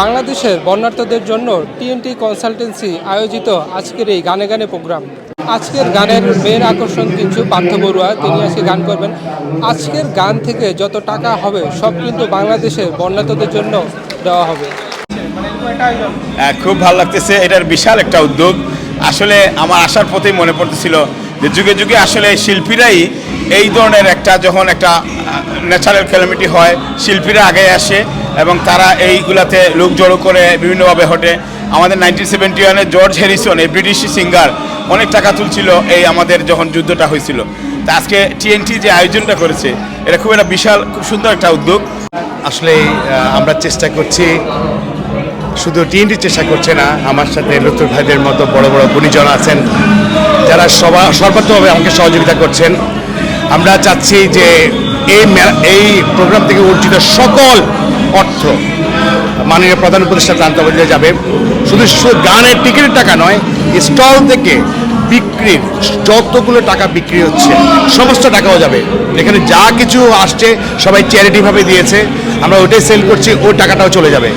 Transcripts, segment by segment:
বাংলাদেশের বন্যার্থদের জন্য TNT consultancy আয়োজিত আজকের এই গানে গানে প্রোগ্রাম। আজকের গানের মেয়ের আকর্ষণ কিছু পার্থ বড়ুয়া তিনি আজকে গান করবেন। আজকের গান থেকে যত টাকা হবে সব কিন্তু বাংলাদেশের বন্যার্থদের জন্য দেওয়া হবে। হ্যাঁ, খুব ভালো লাগতেছে। এটার বিশাল একটা উদ্যোগ। আসলে আমার আসার পথেই মনে পড়তেছিল যে যুগে যুগে আসলে শিল্পীরাই এই ধরনের একটা যখন একটা ন্যাচারাল ক্যালামিটি হয়, শিল্পীরা আগে আসে এবং তারা এইগুলাতে লোক জড়ো করে বিভিন্নভাবে হটে। আমাদের নাইনটিন সেভেন্টি ওয়ানে জর্জ হ্যারিসন এই ব্রিটিশ সিঙ্গার অনেক টাকা তুলছিল এই আমাদের যখন যুদ্ধটা হয়েছিল। তা আজকে টিএনটি যে আয়োজনটা করেছে, এটা খুব একটা বিশাল, খুব সুন্দর একটা উদ্যোগ। আসলে আমরা চেষ্টা করছি শুধু টিএনটি চেষ্টা করছে না, আমার সাথে লুতুর ভাইদের মতো বড় বড় গুণীজন আছেন, যারা সবা, সর্বাত্মকভাবে আমাকে সহযোগিতা করছেন। আমরা চাচ্ছি যে এই এই প্রোগ্রাম থেকে অর্জিত সকল অর্থ মাননীয় প্রধান উপদেষ্টা প্রান্ত যাবে। শুধু শুধু গানের টিকিটের টাকা নয়, স্টল থেকে বিক্রির, যতগুলো টাকা বিক্রি হচ্ছে, সমস্ত টাকাও যাবে। এখানে যা কিছু আসছে, সবাই চ্যারিটিভাবে দিয়েছে। আমরা ওটাই সেল করছি, ওই টাকাটাও চলে যাবে।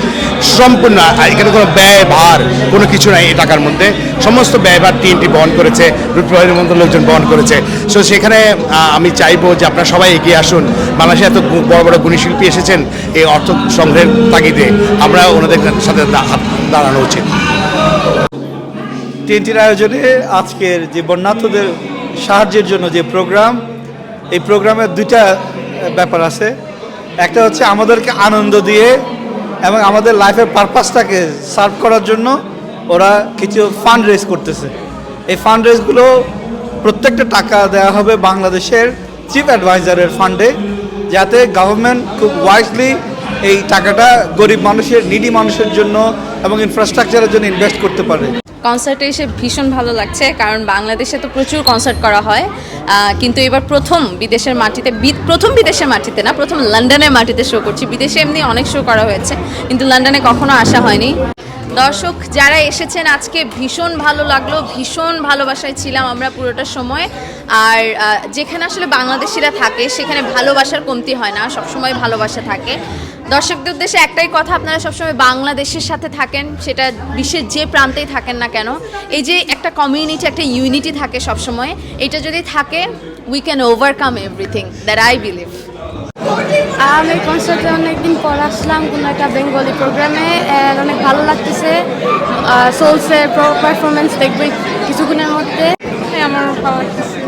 সম্পূর্ণ এখানে কোনো ব্যয় ভার, কোনো কিছু নাই এই টাকার মধ্যে। সমস্ত ব্যয়ভার টিএনটি বহন করেছে রুটপ্রবাহের মতো লোকজন বহন করেছে। সো সেখানে আমি চাইব যে আপনারা সবাই এগিয়ে আসুন। বাংলাদেশে এত বড় বড় গুণী শিল্পী এসেছেন এই অর্থ সংগ্রহের তাগিদে। আমরা ওনাদের সাথে হাত দাঁড়ানো উচিত। টিএনটির আয়োজনে আজকের যে বন্যার্থদের সাহায্যের জন্য যে প্রোগ্রাম, এই প্রোগ্রামের দুইটা ব্যাপার আছে। একটা হচ্ছে আমাদেরকে আনন্দ দিয়ে এবং আমাদের লাইফের পারপাসটাকে সার্ভ করার জন্য ওরা কিছু ফান্ড রেজ করতেছে। এই ফান্ড রেজগুলো প্রত্যেকটা টাকা দেওয়া হবে বাংলাদেশের চিফ অ্যাডভাইজারের ফান্ডে যাতে গভর্নমেন্ট খুব ওয়াইজলি এই টাকাটা গরিব মানুষের নিডি মানুষের জন্য এবং ইনফ্রাস্ট্রাকচারের জন্য ইনভেস্ট করতে পারে। কনসার্টে এসে ভীষণ ভালো লাগছে, কারণ বাংলাদেশে তো প্রচুর কনসার্ট করা হয়। কিন্তু এবার প্রথম বিদেশের মাটিতে প্রথম বিদেশের মাটিতে না, প্রথম লন্ডনের মাটিতে শো করছি। বিদেশে এমনি অনেক শো করা হয়েছে, কিন্তু লন্ডনে কখনো আসা হয়নি। দর্শক, যারা এসেছেন, আজকে ভীষণ ভালো লাগল, ভীষণ ভালোবাসায় ছিলাম আমরা পুরোটা সময়। আর যেখানে আসলে বাংলাদেশিরা থাকে, সেখানে ভালোবাসার কমতি হয় না, সবসময় ভালোবাসা থাকে। দর্শকদের উদ্দেশ্যে একটাই কথা আপনারা সবসময় বাংলাদেশের সাথে থাকেন সেটা বিশ্বের যে প্রান্তেই থাকেন না কেন এই যে একটা কমিউনিটি একটা ইউনিটি থাকে সবসময় এটা যদি থাকে we can overcome everything that I believe আমি কনসার্টে অনেকদিন পর আসলাম কোনো একটা বেঙ্গলি প্রোগ্রামে অনেক ভালো লাগতেছে। সোলসের পারফরমেন্স দেখবে কিছুক্ষণের মধ্যে। আমারও ভালো লাগতেছে।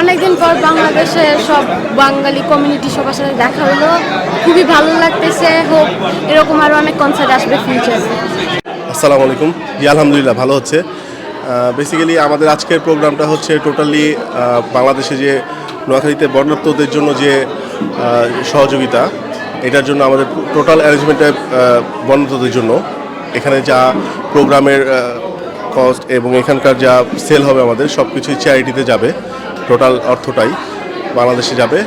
অনেকদিন পর বাংলাদেশের সব বাঙালি কমিউনিটি সবার সাথে দেখা হলো। খুবই ভালো লাগতেছে। হোক এরকম আরও অনেক কনসার্ট আসবে ফিউচার আসসালামু আলাইকুম। জি, আলহামদুলিল্লাহ, ভালো হচ্ছে। বেসিক্যালি আমাদের আজকের প্রোগ্রামটা হচ্ছে টোটালি বাংলাদেশে যে নোয়াখালীতে বর্ণাত্মদের জন্য যে সহযোগিতা, এটার জন্য আমাদের টোটাল অ্যারেঞ্জমেন্টে বর্ণাত্মদের জন্য। এখানে যা প্রোগ্রামের কস্ট এবং এখানকার যা সেল হবে আমাদের সব কিছুই চ্যারিটিতে যাবে টোটাল অর্থটাই বাংলাদেশে যাবে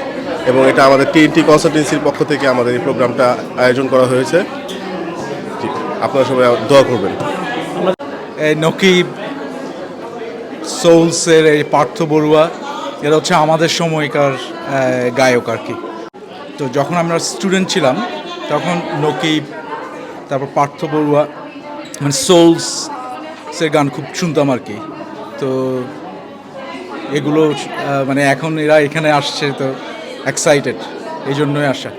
এবং এটা আমাদের টিএনটি কনসালটেন্সির পক্ষ থেকে আমাদের এই প্রোগ্রামটা আয়োজন করা হয়েছে। আপনারা সবাই দোয়া করবেন। এই নকিব, সোলসের এই পার্থ বড়ুয়া, এরা হচ্ছে আমাদের সময়কার গায়ক আর কি। তো যখন আমরা স্টুডেন্ট ছিলাম, তখন নকিব, তারপর পার্থ বড়ুয়া মানে সোলস সে গান খুব শুনতাম আর কি। তো এগুলো মানে এখন এরা এখানে আসছে তো এক্সাইটেড এই জন্যই আসা।